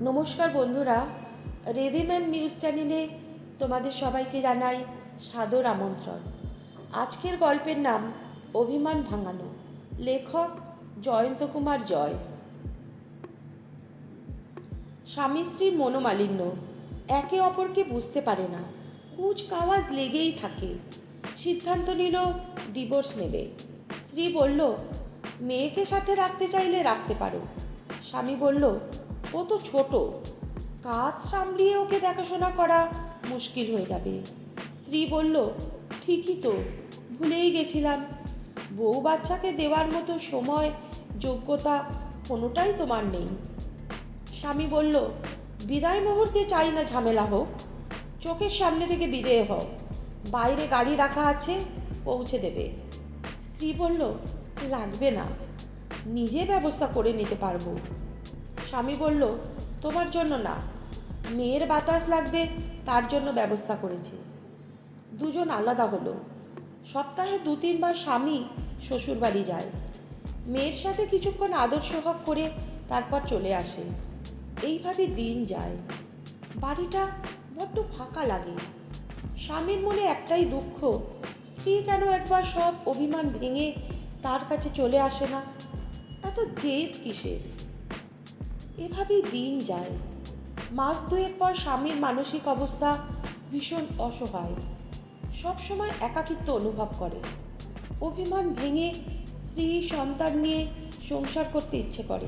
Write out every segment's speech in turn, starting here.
নমস্কার বন্ধুরা রেডিম্যান নিউজ চ্যানেলে তোমাদের সবাইকে জানাই সাদর আমন্ত্রণ। আজকের গল্পের নাম অভিমান ভাঙানো। লেখক জয়ন্ত কুমার জয়। স্বামী স্ত্রীর মনোমালিন্য একে অপরকে বুঝতে পারে না। কুচ কাওয়াজ লেগেই থাকে। সিদ্ধান্ত নিল ডিভোর্স নেবে। স্ত্রী বলল, মেয়েকে সাথে রাখতে চাইলে রাখতে পারো। স্বামী বলল ও তো ছোট। কাজ সামলিয়ে ওকে দেখাশোনা করা মুশকিল হয়ে যাবে। স্ত্রী বলল, ঠিকই তো, ভুলেই গেছিলাম। বউ বাচ্চাকে দেওয়ার মতো সময়, যোগ্যতা কোনোটাই তোমার নেই। স্বামী বলল, বিদায় মুহূর্তে চাই না ঝামেলা হোক। চোখের সামনে থেকে বিদেয় হও। বাইরে গাড়ি রাখা আছে, পৌঁছে দেবে। স্ত্রী বলল, লাগবে না। নিজে ব্যবস্থা করে নিতে পারব। স্বামী বলল, তোমার জন্য না। মেয়ের বাতাস লাগবে, তার জন্য ব্যবস্থা করেছি। দুজন আলাদা হলো। সপ্তাহে দু তিনবার স্বামী শ্বশুরবাড়ি যায়। মেয়ের সাথে কিছুক্ষণ আদর সোহাগ করে তারপর চলে আসে। এইভাবে দিন যায়। বাড়িটা বড্ড ফাঁকা লাগে। স্বামীর মনে একটাই দুঃখ, স্ত্রী কেন একবার সব অভিমান ভেঙে তার কাছে চলে আসে না? এত জেদ কিসের? এভাবেই দিন যায়। মাস দুয়েক পর স্বামীর মানসিক অবস্থা ভীষণ অসহায়। সবসময় একাকিত্ব অনুভব করে। অভিমান ভেঙে স্ত্রী, সন্তান নিয়ে সংসার করতে ইচ্ছে করে।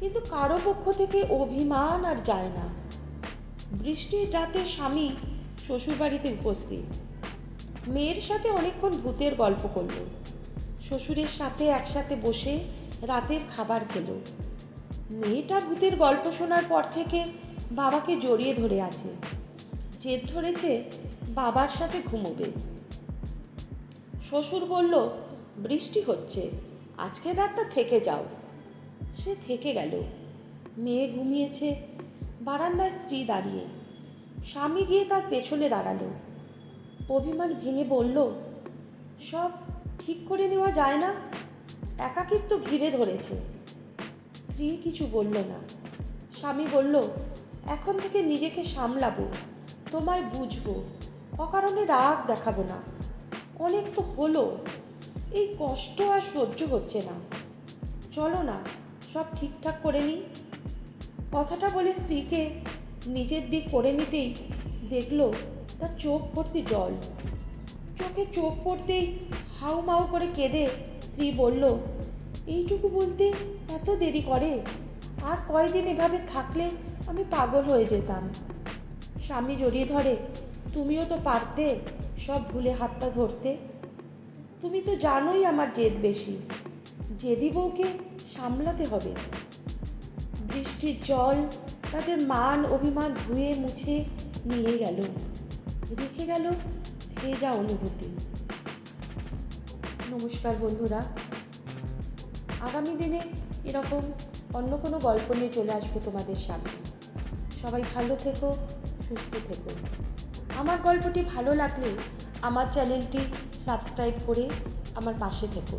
কিন্তু কারও পক্ষ থেকে অভিমান আর যায় না। বৃষ্টির রাতে স্বামী শ্বশুরবাড়িতে উপস্থিত। মেয়ের সাথে অনেকক্ষণ ভূতের গল্প করল। শ্বশুরের সাথে একসাথে বসে রাতের খাবার খেলো। মেয়েটা ভূতের গল্প শোনার পর থেকে বাবাকে জড়িয়ে ধরে আছে। জেদ ধরেছে বাবার সাথে ঘুমোবে। শ্বশুর বলল, বৃষ্টি হচ্ছে আজকের রাতটা থেকে যাও। সে থেকে গেল। মেয়ে ঘুমিয়েছে, বারান্দায় স্ত্রী দাঁড়িয়ে। স্বামী গিয়ে তার পেছনে দাঁড়াল। অভিমান ভেঙে বলল, সব ঠিক করে নেওয়া যায় না? একাকিত্ব ঘিরে ধরেছে। স্ত্রী কিছু বলল না। স্বামী বলল, এখন থেকে নিজেকে সামলাবো, তোমায় বুঝব, অকারণে রাগ দেখাবো না। অনেক তো হলো, এই কষ্ট আর সহ্য হচ্ছে না। চলো না, সব ঠিকঠাক করে নিই। কথাটা বলে স্ত্রীকে নিজের দিক করে নিতেই দেখল, তার চোখ ভর্তি জল। চোখে চোখ পড়তেই হাউ মাউ করে কেঁদে স্ত্রী বলল এইটুকু বলতে এত দেরি করে? আর কয়দিন এভাবে থাকলে আমি পাগল হয়ে যেতাম? স্বামী জড়িয়ে ধরে, তুমিও তো পারতে সব ভুলে হাতটা ধরতে। তুমি তো জানোই আমার জেদ বেশি। জেদি বউকে সামলাতে হবে। বৃষ্টির জল তাদের মান অভিমান ধুয়ে মুছে নিয়ে গেল। রেখে গেল ভেজা অনুভূতি। নমস্কার বন্ধুরা আগামী দিনে এরকম অন্য কোনো গল্প নিয়ে চলে আসব তোমাদের সামনে। সবাই ভালো থেকো, সুস্থ থেকো। আমার গল্পটি ভালো লাগলে আমার চ্যানেলটি সাবস্ক্রাইব করে আমার পাশে থেকো।